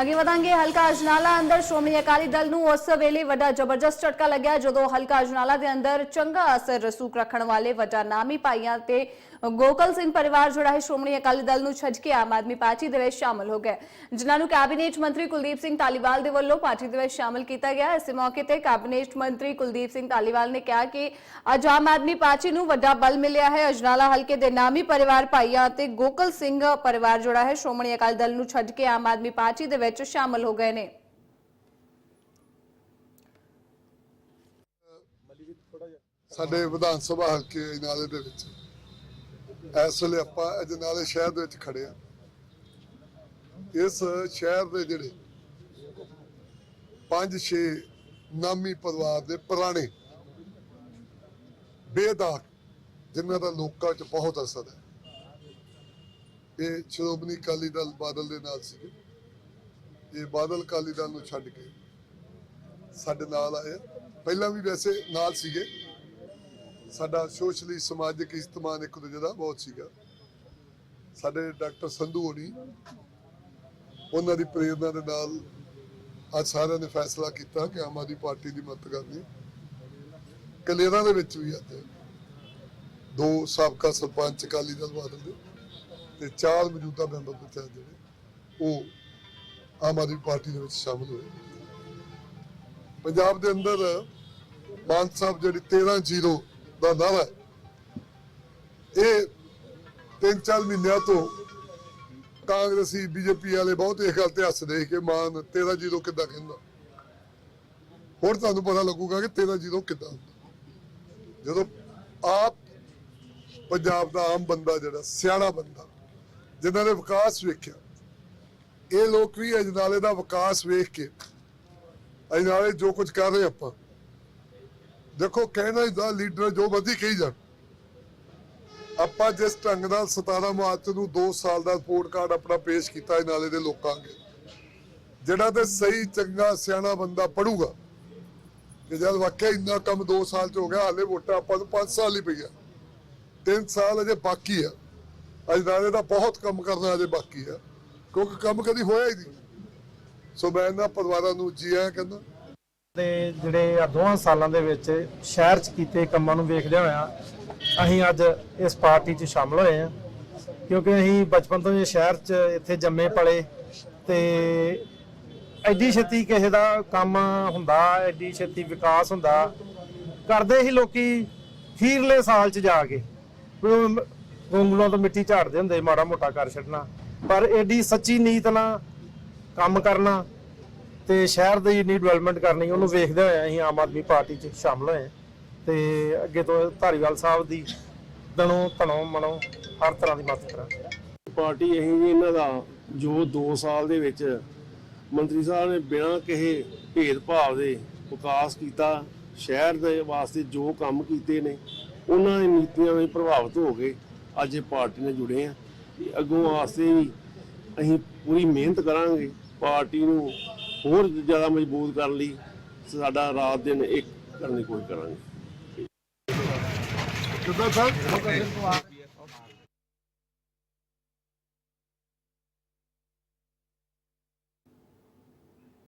ਅੱਗੇ ਵਧਾਂਗੇ। ਹਲਕਾ ਅਜਨਾਲਾ ਅੰਦਰ ਸ਼੍ਰੋਮਣੀ ਅਕਾਲੀ ਦਲ ਨੂੰ ਉਸ ਵੇਲੇ ਵੱਡਾ ਜ਼ਬਰਦਸਤ ਝਟਕਾ ਲੱਗਿਆ, ਜਦੋਂ ਹਲਕਾ ਅਜਨਾਲਾ ਦੇ ਅੰਦਰ ਚੰਗਾ ਅਸਰ ਰਸੂਖ ਰੱਖਣ ਵਾਲੇ ਵੱਡਾ ਨਾਮੀ ਭਾਈਆਂ ਤੇ ਗੋਕਲ ਸਿੰਘ ਪਰਿਵਾਰ ਜਿਹੜਾ ਹੈ ਸ਼੍ਰੋਮਣੀ ਅਕਾਲੀ ਦਲ ਨੂੰ ਛੱਡ ਕੇ ਆਮ ਆਦਮੀ ਪਾਰਟੀ ਦੇ ਵਿੱਚ ਸ਼ਾਮਲ ਹੋ ਗਏ। ਜਿਨ੍ਹਾਂ ਨੂੰ ਕੈਬਨਿਟ ਮੰਤਰੀ ਕੁਲਦੀਪ ਸਿੰਘ ਧਾਲੀਵਾਲ ਦੇ ਵੱਲੋਂ ਪਾਰਟੀ ਦੇ ਵਿੱਚ ਸ਼ਾਮਲ ਕੀਤਾ ਗਿਆ। ਇਸ ਮੌਕੇ ਤੇ ਕੈਬਨਿਟ ਮੰਤਰੀ ਕੁਲਦੀਪ ਸਿੰਘ ਧਾਲੀਵਾਲ ਨੇ ਕਿਹਾ ਕਿ ਅੱਜ ਆਮ ਆਦਮੀ ਪਾਰਟੀ ਨੂੰ ਵੱਡਾ ਬਲ ਮਿਲਿਆ ਹੈ। ਅਜਨਾਲਾ ਹਲਕੇ ਦੇ ਨਾਮੀ ਪਰਿਵਾਰ ਭਾਈਆਂ ਤੇ ਗੋਕਲ ਸਿੰਘ ਪਰਿਵਾਰ ਜਿਹੜਾ ਹੈ। ਸ਼੍ਰੋਮਣੀ ਅਕਾਲੀ ਦਲ ਨੂੰ ਛੱਡ ਕੇ ਆਮ ਆਦਮੀ ਪਾਰਟੀ ਦੇ ਵਿੱਚ ਸ਼ਾਮਲ ਹੋ ਗਏ ਨੇ। ਸਾਡੇ ਵਿਧਾਨ ਸਭਾ ਹਲਕੇ ਅਜਨਾਲੇ ਦੇ ਵਿੱਚ। ਇਸ ਵੇਲੇ ਆਪਾਂ ਅਜਨਾਲੇ ਸ਼ਹਿਰ ਦੇ ਵਿੱਚ ਖੜੇ ਆ ਇਸ ਸ਼ਹਿਰ ਦੇ ਜਿਹੜੇ ਪੰਜ ਛੇ ਨਾਮੀ ਪਰਿਵਾਰ ਦੇ ਪੁਰਾਣੇ ਬੇਦਾਗ, ਜਿਨ੍ਹਾਂ ਦਾ ਲੋਕਾਂ 'ਚ ਬਹੁਤ ਅਸਰ ਹੈ। ਇਹ ਸ਼੍ਰੋਮਣੀ ਅਕਾਲੀ ਦਲ ਬਾਦਲ ਦੇ ਨਾਲ ਸੀਗੇ। ਇਹ ਬਾਦਲ ਅਕਾਲੀ ਦਲ ਨੂੰ ਛੱਡ ਕੇ ਸਾਡੇ ਨਾਲ ਆਏ ਪਹਿਲਾਂ ਵੀ ਵੈਸੇ ਨਾਲ ਸੀਗੇ। ਸਾਡਾ ਸੋਸ਼ਲੀ ਸਮਾਜਿਕ ਇਸਤਮਾਨ ਇੱਕ ਦੂਜੇ ਦਾ ਬਹੁਤ ਸੀਗਾ। ਸਾਡੇ ਡਾਕਟਰ ਸੰਧੂ ਹੋਣੀ ਉਹਨਾਂ ਦੀ ਪ੍ਰੇਰਣਾ ਦੇ ਨਾਲ ਅੱਜ ਸਾਰਿਆਂ ਨੇ ਫੈਸਲਾ ਕੀਤਾ ਕਿ ਆਮ ਆਦਮੀ ਪਾਰਟੀ ਦੀ ਮਦਦ ਕਰਨੀ ਕਲੇਰਾਂ ਦੇ ਵਿੱਚ ਵੀ ਅੱਜ ਦੋ ਸਾਬਕਾ ਸਰਪੰਚ ਅਕਾਲੀ ਦਲ ਬਾਦਲ ਦੇ ਤੇ ਚਾਰ ਮੌਜੂਦਾ ਮੈਂਬਰ ਪੰਚਾਇਤ ਜਿਹੜੇ, ਉਹ ਆਮ ਆਦਮੀ ਪਾਰਟੀ ਦੇ ਵਿੱਚ ਸ਼ਾਮਲ ਹੋਏ। ਪੰਜਾਬ ਦੇ ਅੰਦਰ ਮਾਨ ਸਾਹਿਬ ਜਿਹੜੀ 13-0 ਦਾ ਨਾਰਾ ਇਹ ਤਿੰਨ ਚਾਰ ਮਹੀਨਿਆਂ ਤੋਂ ਕਾਂਗਰਸੀ, ਬੀਜੇਪੀ ਵਾਲੇ ਬਹੁਤ ਇਹ ਗੱਲ ਤੇ ਹੱਸਦੇ ਸੀ ਕਿ ਮਾਨ 13-0 ਕਿੱਦਾਂ ਕਹਿੰਦਾ। ਹੁਣ ਤੁਹਾਨੂੰ ਪਤਾ ਲੱਗੂਗਾ ਕਿ 13-0 ਕਿੱਦਾਂ ਹੁੰਦਾ। ਜਦੋਂ ਆਪ ਪੰਜਾਬ ਦਾ ਆਮ ਬੰਦਾ ਜਿਹੜਾ, ਸਿਆਣਾ ਬੰਦਾ, ਜਿਨ੍ਹਾਂ ਨੇ ਵਿਕਾਸ ਵੇਖਿਆ ਇਹ ਲੋਕ ਵੀ ਅਜਨਾਲੇ ਦਾ ਵਿਕਾਸ ਵੇਖ ਕੇ ਅਸੀਂ ਜੋ ਕੁਝ ਕਰ ਰਹੇ ਆਪਾਂ। ਦੇਖੋ, ਕਹਿਣਾ ਦਾ ਲੀਡਰ ਜੋ ਮਰਜ਼ੀ ਕਹੀ ਜਾਣ। ਆਪਾਂ ਜਿਸ ਢੰਗ ਨਾਲ 17 ਮਾਰਚ ਨੂੰ 2 ਸਾਲ ਦਾ ਰਿਪੋਰਟ ਕਾਰਡ ਆਪਣਾ ਪੇਸ਼ ਕੀਤਾ ਇਹ ਦੇ ਲੋਕਾਂ ਅੱਗੇ, ਜਿਹੜਾ ਤੇ ਸਹੀ, ਚੰਗਾ, ਸਿਆਣਾ ਬੰਦਾ ਪੜੂਗਾ। ਕਿ ਜਦ ਵਾਕਿਆ ਇੰਨਾ ਕੰਮ 2 ਸਾਲ ਚ ਹੋ ਗਿਆ, ਹਾਲੇ ਵੋਟਾਂ ਆਪਾਂ ਨੂੰ 5 ਸਾਲ ਹੀ ਪਈਆ। 3 ਸਾਲ ਅਜੇ ਬਾਕੀ ਆ। ਅਜਨਾਲੇ ਦਾ ਬਹੁਤ ਕੰਮ ਕਰਨਾ ਅਜੇ ਬਾਕੀ ਆ। ਕਿਉਂਕਿ ਕੰਮ ਕਦੀ ਹੋਇਆ ਹੀ ਨਹੀਂ। ਸੋ ਮੈਂ ਇਹਨਾਂ ਪਰਿਵਾਰਾਂ ਨੂੰ ਜੀ ਆਇਆਂ ਕਹਿੰਦਾ। ਦੇ ਜਿਹੜੇ ਆ ਦੋਹਾਂ ਸਾਲਾਂ ਦੇ ਵਿੱਚ ਸ਼ਹਿਰ 'ਚ ਕੀਤੇ ਕੰਮਾਂ ਨੂੰ ਵੇਖਦੇ ਹੋਇਆ ਅਸੀਂ ਅੱਜ ਇਸ ਪਾਰਟੀ 'ਚ ਸ਼ਾਮਲ ਹੋਏ ਆ ਕਿਉਂਕਿ ਅਸੀਂ ਬਚਪਨ ਤੋਂ ਇਹ ਸ਼ਹਿਰ 'ਚ ਇੱਥੇ ਜੰਮੇ ਪਲੇ ਤੇ ਐਡੀ ਛੇਤੀ ਕਿਸੇ ਦਾ ਕੰਮ ਹੁੰਦਾ, ਐਡੀ ਛੇਤੀ ਵਿਕਾਸ ਹੁੰਦਾ, ਕਰਦੇ ਹੀ ਲੋਕੀ ਖੀਰਲੇ ਸਾਲ 'ਚ ਜਾ ਕੇ। ਉਂਗਲਾਂ ਤੋਂ ਮਿੱਟੀ ਝਾੜਦੇ ਹੁੰਦੇ, ਮਾੜਾ ਮੋਟਾ ਕਰ ਛੱਡਣਾ। ਪਰ ਐਡੀ ਸੱਚੀ ਨੀਤ ਨਾਲ ਕੰਮ ਕਰਨਾ ਤੇ ਸ਼ਹਿਰ ਦੀ ਇੰਨੀ ਡਿਵੈਲਪਮੈਂਟ ਕਰਨੀ, ਉਹਨੂੰ ਵੇਖਦੇ ਹੋਏ ਅਸੀਂ ਆਮ ਆਦਮੀ ਪਾਰਟੀ 'ਚ ਸ਼ਾਮਲ ਹੋਏ ਤੇ ਅੱਗੇ ਤੋਂ ਧਾਰੀਵਾਲ ਸਾਹਿਬ ਦੀ ਦਣੋਂ, ਧਣੋਂ ਮਨੋਂ ਹਰ ਤਰ੍ਹਾਂ ਦੀ ਮਦਦ ਕਰਾਂਗੇ। ਪਾਰਟੀ ਅਸੀਂ ਜੀ ਇਹਨਾਂ ਦਾ ਜੋ 2 ਸਾਲ ਦੇ ਵਿੱਚ ਮੰਤਰੀ ਸਾਹਿਬ ਨੇ ਬਿਨਾਂ ਕਿਸੇ ਭੇਦਭਾਵ ਦੇ ਵਿਕਾਸ ਕੀਤਾ, ਸ਼ਹਿਰ ਦੇ ਵਾਸਤੇ ਜੋ ਕੰਮ ਕੀਤੇ ਨੇ, ਉਹਨਾਂ ਦੀ ਨੀਤੀਆਂ ਵਿੱਚ ਪ੍ਰਭਾਵਿਤ ਹੋ ਕੇ ਅੱਜ ਇਹ ਪਾਰਟੀ ਨਾਲ ਜੁੜੇ ਆ ਤੇ ਅੱਗੋਂ ਵਾਸਤੇ ਵੀ ਅਸੀਂ ਪੂਰੀ ਮਿਹਨਤ ਕਰਾਂਗੇ, ਪਾਰਟੀ ਨੂੰ ਹੋਰ ਜ਼ਿਆਦਾ ਮਜ਼ਬੂਤ ਕਰਨ ਲਈ ਸਾਡਾ ਰਾਤ ਦਿਨ ਇੱਕ ਕਰਨ ਦੀ ਕੋਸ਼ਿਸ਼ ਕਰਾਂਗੇ। ਕਿੱਦਾਂ ਸਰ?